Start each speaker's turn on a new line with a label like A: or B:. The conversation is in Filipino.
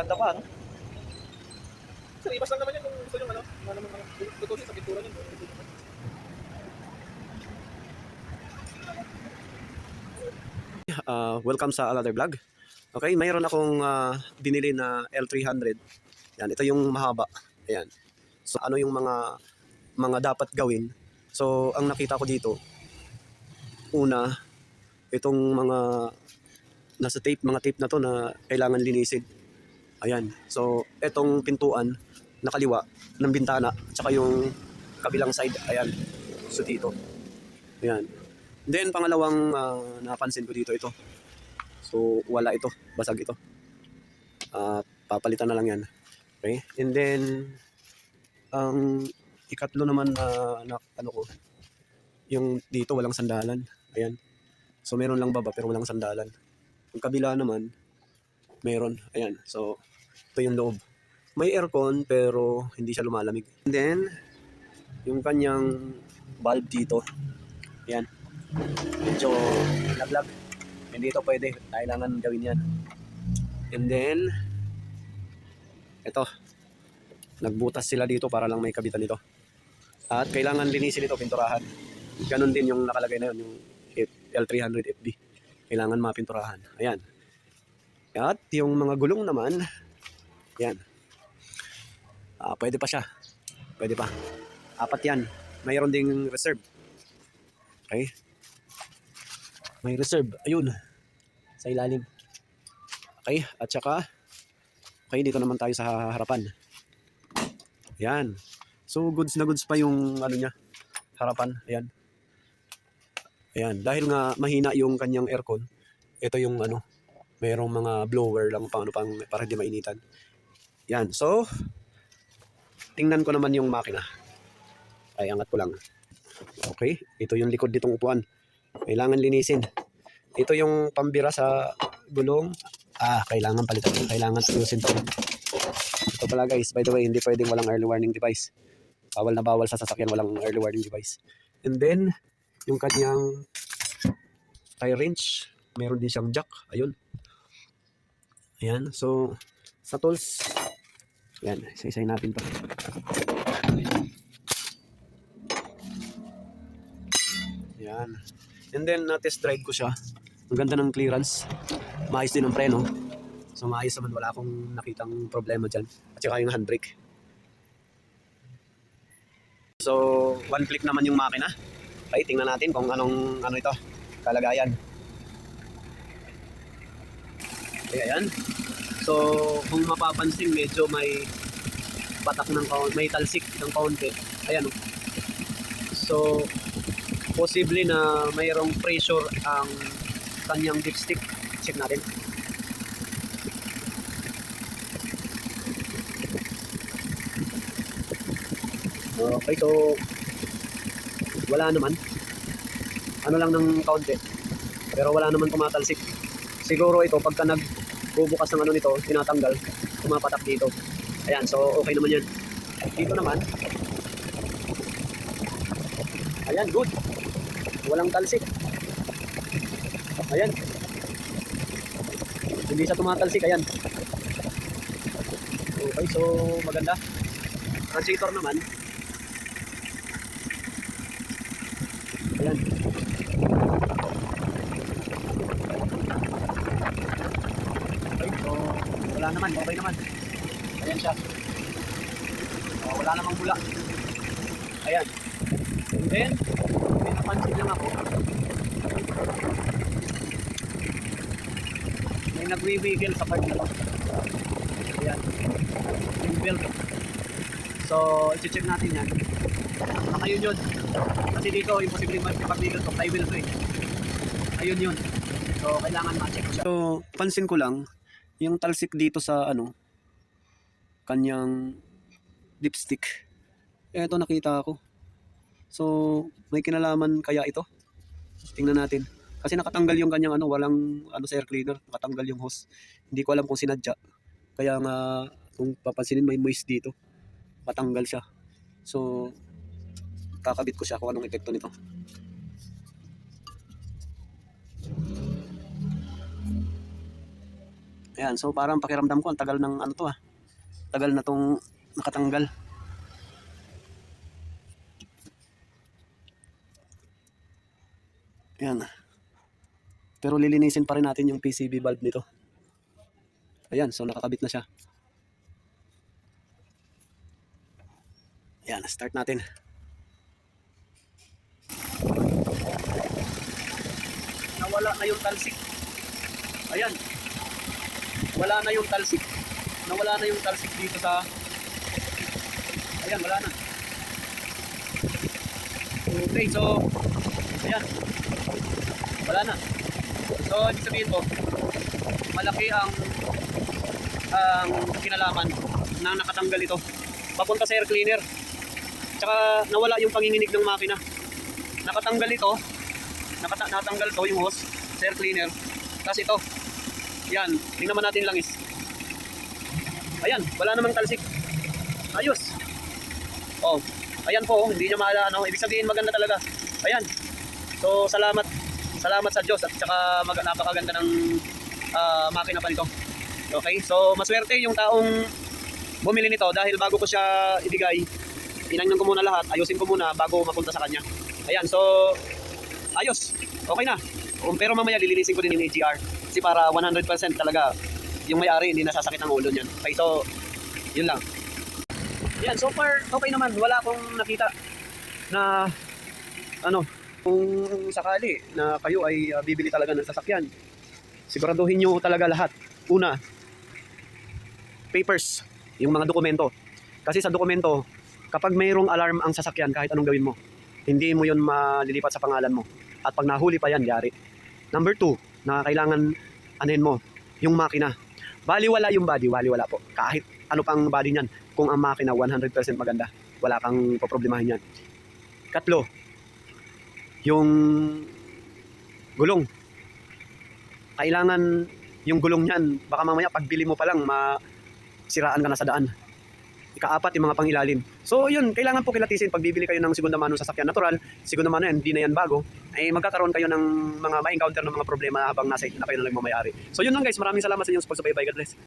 A: Maganda pa, ano?
B: Sir, ibas lang naman yan kung gusto nyo, ano, ano naman, ano, tutusin sa pintura nyo.
A: Uh, welcome sa another vlog. Okay, mayroon akong ah, binili na L300. Yan, ito yung mahaba. Ayan. So, ano yung mga mga dapat gawin? So, ang nakita ko dito, una, itong mga nasa tape, mga tape na to na kailangan linisin. Ayan. So, itong pintuan na kaliwa ng bintana, tsaka yung kabilang side. Ayan. So, dito. Ayan. Then, pangalawang ah, napansin ko dito ito. So, wala ito. Basag ito. Ah, papalitan na lang yan. Okay? And then, ang ikatlo naman na, na ano ko, yung dito walang sandalan. Ayan. So, meron lang baba pero walang sandalan. Yung kabila naman, meron. Ayan. So, ito yung loob. May aircon pero hindi siya lumalamig. And then, yung kanyang bulb dito. Ayan. Medyo laglag. Hindi ito pwede. Kailangan gawin yan. And then, ito. Nagbutas sila dito para lang may kabitan ito. At kailangan linisin ito, pinturahan. Ganon din yung nakalagay na yun, yung L300 FB. Kailangan mapinturahan. Ayan. At yung mga gulong naman, yan. Ah, pwede pa siya. Pwede pa. Apat yan. Mayroon ding reserve. Okay? May reserve. Ayun. Sa ilalim. Okay. At saka, okay, dito naman tayo sa harapan. Yan. So, goods na goods pa yung ano niya. Harapan. Ayan. Ayan. Dahil nga mahina yung kanyang aircon, ito yung ano, mayroong mga blower lang pang ano pang para hindi mainitan. Yan. So, tingnan ko naman yung makina. Ay, angat ko lang. Okay. Ito yung likod nitong upuan. Kailangan linisin. Ito yung pambira sa gulong. Ah, kailangan palitan. Kailangan ayusin to. Ito pala guys, by the way, hindi pwedeng walang early warning device. Bawal na bawal sa sasakyan walang early warning device. And then, yung kanyang tire wrench, meron din siyang jack. Ayun. Ayan. So, sa tools, yan, isa-isay natin to. Yan. And then, na-test drive ko siya. Ang ganda ng clearance. Maayos din ang preno. So, maayos naman. Wala akong nakitang problema dyan. At saka yung handbrake. So, one click naman yung makina. Okay, tingnan natin kung anong ano ito. Kalagayan. Okay, ayan. So, kung mapapansin, medyo may batak ng kaunti, may talsik ng kaunti. Ayan. oh. So, posible na mayroong pressure ang kanyang dipstick. Check natin. Okay, so wala naman. Ano lang ng kaunti. Pero wala naman tumatalsik. Siguro ito, pagka nagbubukas ng ano nito, tinatanggal, tumapatak dito. Ayan, so okay naman yan. Dito naman, ayan, good. Walang talsik. Ayan. Hindi siya tumatalsik, ayan. Okay, so maganda. Translator naman. Ayan. Okay, so wala naman, okay naman. Ayan siya. Oh, wala namang bula. Ayan. And then, may napansin lang ako. May nagwi-wiggle sa part na. Ayan. Yung belt. So, i-check natin yan. Baka yun yun. Kasi dito, imposible mag-wiggle to. Flywheel to eh. Ayun yun. So, kailangan ma-check ko siya. So, pansin ko lang, yung talsik dito sa ano, kanyang dipstick. Eh, ito nakita ko. So, may kinalaman kaya ito? Tingnan natin. Kasi nakatanggal yung kanyang ano, walang ano sa air cleaner, nakatanggal yung hose. Hindi ko alam kung sinadya. Kaya nga, kung papansinin may moist dito, matanggal siya. So, kakabit ko siya kung anong epekto nito. Ayan, so parang pakiramdam ko, ang tagal ng ano to ah. Tagal na tong nakatanggal. Ayan. Pero lilinisin pa rin natin yung PCB valve nito. Ayan, so nakakabit na siya. Ayan, start natin. Nawala na yung talsik. Ayan. Wala na yung talsik. Nawala na yung talsik dito sa... Ayan, wala na. Okay, so... Ayan. Wala na. So, ibig sabihin po, malaki ang ang kinalaman na nakatanggal ito. Papunta sa air cleaner. Tsaka nawala yung panginginig ng makina. Nakatanggal ito. Nakata natanggal to yung hose sa air cleaner. Tapos ito. Yan. Tingnan natin langis. Ayan. Wala namang talsik. Ayos. Oh. Ayan po. Hindi niya maala. Ano. Ibig sabihin maganda talaga. Ayan. So, salamat. Salamat sa Diyos at saka mag napakaganda ng ah, makina pa nito. Okay, so maswerte yung taong bumili nito dahil bago ko siya ibigay, inangnan ko muna lahat, ayusin ko muna bago mapunta sa kanya. Ayan, so ayos. Okay na. Pero mamaya lilinisin ko din yung AGR kasi para 100% talaga yung may-ari hindi nasasakit ang ulo niyan. Okay, so yun lang. Yan, so far okay naman. Wala akong nakita na ano, kung sakali na kayo ay uh, bibili talaga ng sasakyan, siguraduhin nyo talaga lahat. Una, papers, yung mga dokumento. Kasi sa dokumento, kapag mayroong alarm ang sasakyan, kahit anong gawin mo, hindi mo yun malilipat sa pangalan mo. At pag nahuli pa yan, yari. Number two, na kailangan anuhin mo, yung makina. Baliwala yung body, baliwala po. Kahit ano pang body niyan, kung ang makina 100% maganda, wala kang poproblemahin yan. Katlo, yung gulong. Kailangan yung gulong niyan, baka mamaya pagbili mo pa lang, masiraan ka na sa daan. Ikaapat, yung mga pangilalim. So, yun, kailangan po kilatisin pag bibili kayo ng segunda mano sa sasakyan natural, segunda mano yan, hindi na yan bago, ay magkakaroon kayo ng mga ma-encounter ng mga problema habang nasa na kayo na nagmamayari. So, yun lang guys, maraming salamat sa inyong pagsubaybay. God bless.